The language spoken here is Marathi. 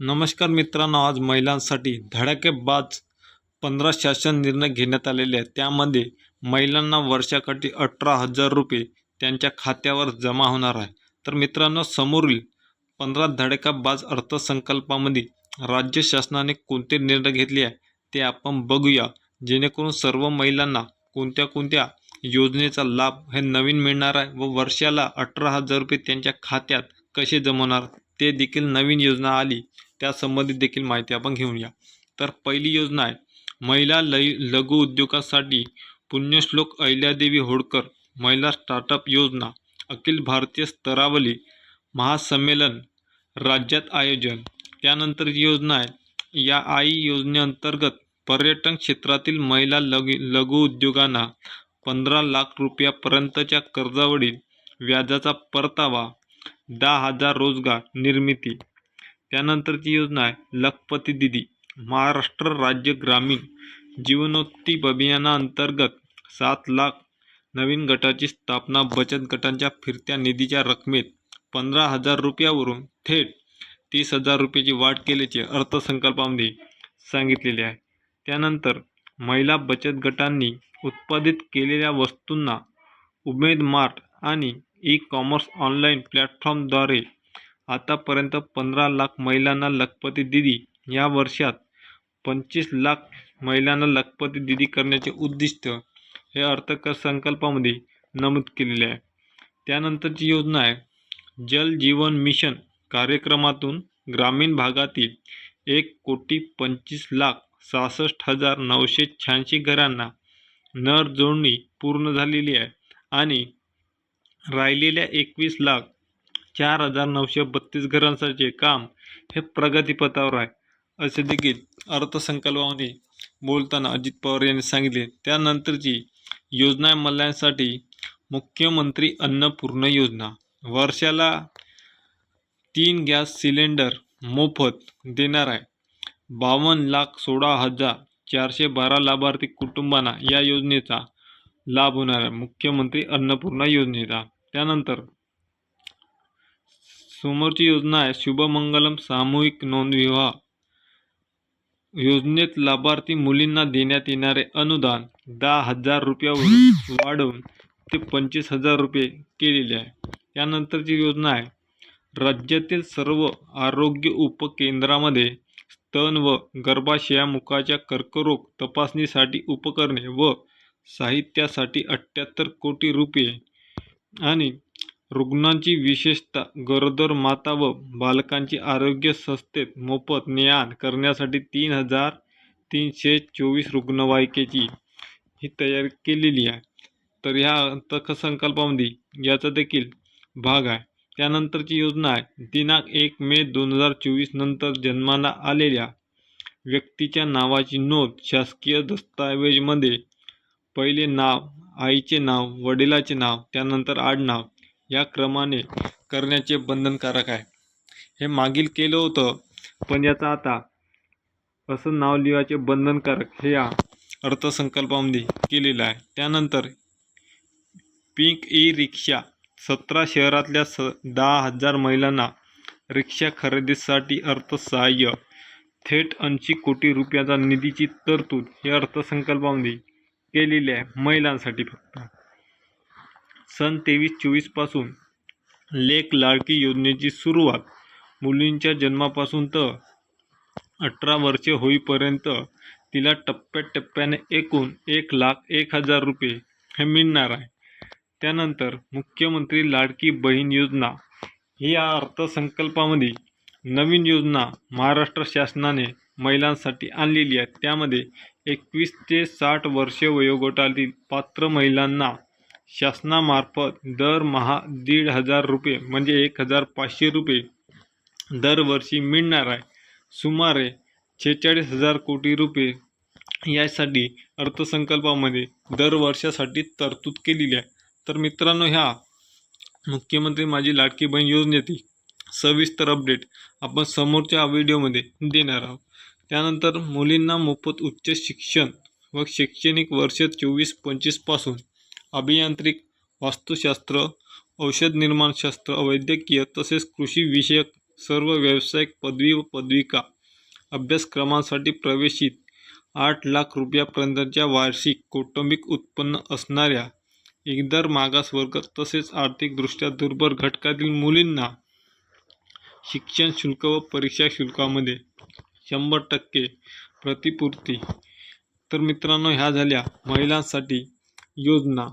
नमस्कार मित्रांनो आज महिलांसाठी धडाकेबाज पंधरा शासन निर्णय घेण्यात आलेले आहेत. त्यामध्ये महिलांना वर्षाकाठी अठरा हजार रुपये त्यांच्या खात्यावर जमा होणार आहे. तर मित्रांनो समोरील पंधरा धडाकेबाज अर्थसंकल्पामध्ये राज्य शासनाने कोणते निर्णय घेतले आहे ते आपण बघूया. जेणेकरून सर्व महिलांना कोणत्या कोणत्या योजनेचा लाभ हे नवीन मिळणार आहे व वर्षाला अठरा हजार रुपये त्यांच्या खात्यात कसे जमवणार? ते देखील नवीन योजना आली. त्या संबंधित देखील माहिती आपण घेऊया तर पहिली योजना आहे महिला लई लघु उद्योगासाठी पुण्यश्लोक अहिल्यादेवी होळकर महिला स्टार्टअप योजना अखिल भारतीय स्तरावरील महासंमेलन राज्यात आयोजन. त्यानंतर योजना आहे या आई योजनेअंतर्गत पर्यटन क्षेत्रातील महिला लघु लघु उद्योगांना पंधरा लाख रुपयापर्यंतच्या कर्जावरील व्याजाचा परतावा दहा हजार रोजगार निर्मिती. त्यानंतरची योजना आहे लखपती दिदी. महाराष्ट्र राज्य ग्रामीण जीवनोत्ती अभियानाअंतर्गत सात लाख नवीन गटाची स्थापना बचत गटांच्या फिरत्या निधीच्या रकमेत पंधरा हजार रुपयावरून थेट तीस हजार रुपयाची वाढ केल्याचे अर्थसंकल्पामध्ये सांगितलेले आहे. त्यानंतर महिला बचत गटांनी उत्पादित केलेल्या वस्तूंना उमेद मार्ट आणि ई कॉमर्स ऑनलाईन प्लॅटफॉर्मद्वारे आतापर्यंत पंधरा लाख महिलांना लखपती दिदी या वर्षात पंचवीस लाख महिलांना लखपती दिदी करण्याचे उद्दिष्ट हे अर्थसंकल्पामध्ये नमूद केलेले आहे. त्यानंतरची योजना आहे जल जीवन मिशन कार्यक्रमातून ग्रामीण भागातील एक कोटी पंचवीस लाख सहासष्ट हजार नऊशे शहाऐंशी घरांना नर जोडणी पूर्ण झालेली आहे आणि राहिलेल्या एकवीस लाख चार हजार नऊशे बत्तीस घरांसाठी काम हे प्रगतीपथावर आहे. असे देखील अर्थसंकल्पामध्ये बोलताना अजित पवार यांनी सांगितले. त्यानंतरची योजना आहे मुख्यमंत्री अन्नपूर्ण योजना. वर्षाला तीन गॅस सिलेंडर मोफत देणार आहे. बावन्न लाख सोळा हजार चारशे बारा लाभार्थी कुटुंबांना या योजनेचा लाभ होणार आहे. मुख्यमंत्री अन्नपूर्णा योजनेचा त्यानंतर समोरची योजना आहे शुभमंगलम सामूहिक नोंदविवाह योजनेत लाभार्थी मुलींना देण्यात येणारे अनुदान दहा हजार रुपयावरून वाढवून ते पंचवीस हजार रुपये केलेले आहे. त्यानंतरची योजना आहे राज्यातील सर्व आरोग्य उपकेंद्रामध्ये स्तन व गर्भाशयामुखाच्या कर्करोग तपासणीसाठी उपकरणे व साहित्यासाठी अठ्ठ्याहत्तर कोटी रुपये आणि रुग्णांची विशेषतः गरोदर माता व बालकांची आरोग्य संस्थेत मोफत ने आण करण्यासाठी तीन हजार तीनशे चोवीस रुग्णवाहिकेची ही तयारी केलेली आहे. तर ह्या अर्थसंकल्पामध्ये याचा देखील भाग आहे. त्यानंतरची योजना आहे. दिनांक एक मे दोन हजार चोवीस नंतर जन्माला आलेल्या व्यक्तीच्या नावाची नोंद शासकीय दस्तऐवजमध्ये पहिले नाव आईचे नाव वडिलाचे नाव त्यानंतर आडनाव या क्रमाने करण्याचे बंधनकारक आहे. हे मागील केलं होतं पण याचं आता असं नाव लिहायचे बंधनकारक हे या अर्थसंकल्पामध्ये केलेलं आहे. त्यानंतर पिंक ई रिक्षा सतरा शहरातल्या स दहा हजार महिलांना रिक्षा खरेदीसाठी अर्थसहाय्य थेट ऐंशी कोटी रुपयाचा निधीची तरतूद हे अर्थसंकल्पामध्ये केलेली आहे महिलांसाठी फक्त. सन तेवीस चोवीसपासून लेक लाडकी योजनेची सुरुवात मुलींच्या जन्मापासून तर अठरा वर्षे होईपर्यंत तिला टप्प्याटप्प्याने एकूण एक लाख एक हजार रुपये हे मिळणार आहे. त्यानंतर मुख्यमंत्री लाडकी बहीण योजना ही या अर्थसंकल्पामध्ये नवीन योजना महाराष्ट्र शासनाने महिलांसाठी आणलेली आहे त्यामध्ये एकवीस ते साठ वर्षे वयोगटातील पात्र महिलांना शासनामार्फत दरमहा दीड हजार रुपये म्हणजे एक हजार पाचशे रुपये दरवर्षी मिळणार आहे. सुमारे छेचाळीस हजार कोटी रुपये यासाठी अर्थसंकल्पामध्ये दरवर्षासाठी तरतूद केलेली आहे. तर मित्रांनो ह्या मुख्यमंत्री माझी लाडकी बहीण योजनेतील सविस्तर अपडेट आपण समोरच्या व्हिडिओमध्ये देणार आहोत. त्यानंतर मुलींना मोफत उच्च शिक्षण व शैक्षणिक वर्ष चोवीस पंचवीसपासून अभियांत्रिक वास्तुशास्त्र औषध निर्माणशास्त्र वैद्यकीय तसेच कृषीविषयक सर्व व्यावसायिक पदवी व पदविका अभ्यासक्रमांसाठी प्रवेशित आठ लाख रुपयापर्यंतच्या वार्षिक कौटुंबिक उत्पन्न असणाऱ्या एकदर मागासवर्ग तसेच आर्थिकदृष्ट्या दुर्बल घटकातील मुलींना शिक्षण शुल्क व परीक्षा शुल्कामध्ये शंभर टक्के प्रतिपूर्ती. तर मित्रांनो ह्या झाल्या महिलांसाठी योजना.